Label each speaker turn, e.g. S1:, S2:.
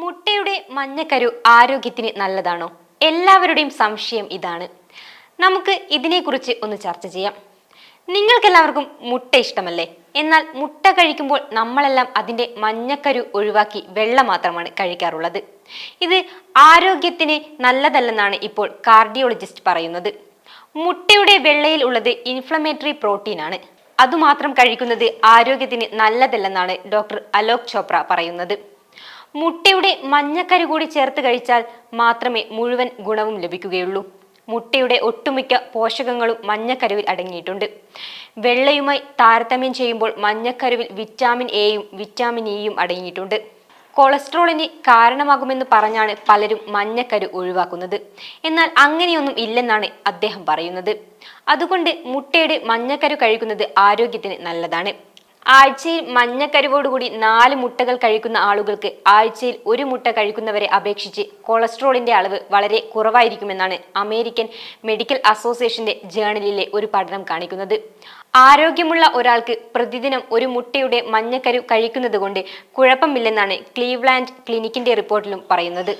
S1: മുട്ടയുടെ മഞ്ഞക്കരു ആരോഗ്യത്തിന് നല്ലതാണോ? എല്ലാവരുടെയും സംശയം ഇതാണ്. നമുക്ക് ഇതിനെക്കുറിച്ച് ഒന്ന് ചർച്ച ചെയ്യാം. നിങ്ങൾക്കെല്ലാവർക്കും മുട്ട ഇഷ്ടമല്ലേ? എന്നാൽ മുട്ട കഴിക്കുമ്പോൾ നമ്മളെല്ലാം അതിന്റെ മഞ്ഞക്കരു ഒഴിവാക്കി വെള്ളം മാത്രമാണ് കഴിക്കാറുള്ളത്. ഇത് ആരോഗ്യത്തിന് നല്ലതല്ലെന്നാണ് ഇപ്പോൾ കാർഡിയോളജിസ്റ്റ് പറയുന്നത്. മുട്ടയുടെ വെള്ളയിൽ ഉള്ളത് ഇൻഫ്ലമേറ്ററി പ്രോട്ടീനാണ് അതുമാത്രം കഴിക്കുന്നത് ആരോഗ്യത്തിന് നല്ലതല്ലെന്നാണ് ഡോക്ടർ അലോക് ചോപ്ര പറയുന്നത്. മുട്ടയുടെ മഞ്ഞക്കരു കൂടി ചേർത്ത് കഴിച്ചാൽ മാത്രമേ മുഴുവൻ ഗുണവും ലഭിക്കുകയുള്ളൂ. മുട്ടയുടെ ഒട്ടുമിക്ക പോഷകങ്ങളും മഞ്ഞക്കരുവിൽ അടങ്ങിയിട്ടുണ്ട്. വെള്ളയുമായി താരതമ്യം ചെയ്യുമ്പോൾ മഞ്ഞക്കരുവിൽ വിറ്റാമിൻ എയും വിറ്റാമിൻ ഇയും അടങ്ങിയിട്ടുണ്ട്. കൊളസ്ട്രോളിന് കാരണമാകുമെന്ന് പറഞ്ഞാണ് പലരും മഞ്ഞക്കരു ഒഴിവാക്കുന്നത്. എന്നാൽ അങ്ങനെയൊന്നും ഇല്ലെന്നാണ് അദ്ദേഹം പറയുന്നത്. അതുകൊണ്ട് മുട്ടയുടെ മഞ്ഞക്കരു കഴിക്കുന്നത് ആരോഗ്യത്തിന് നല്ലതാണ്. ആഴ്ചയിൽ മഞ്ഞക്കരുവോടുകൂടി നാല് മുട്ടകൾ കഴിക്കുന്ന ആളുകൾക്ക് ആഴ്ചയിൽ ഒരു മുട്ട കഴിക്കുന്നവരെ അപേക്ഷിച്ച് കൊളസ്ട്രോളിന്റെ അളവ് വളരെ കുറവായിരിക്കുമെന്നാണ് അമേരിക്കൻ മെഡിക്കൽ അസോസിയേഷന്റെ ജേണലിലെ ഒരു പഠനം കാണിക്കുന്നത്. ആരോഗ്യമുള്ള ഒരാൾക്ക് പ്രതിദിനം ഒരു മുട്ടയുടെ മഞ്ഞക്കരു കഴിക്കുന്നത് കൊണ്ട് കുഴപ്പമില്ലെന്നാണ് ക്ലീവ്ലാൻഡ് ക്ലിനിക്കിന്റെ റിപ്പോർട്ടിലും പറയുന്നത്.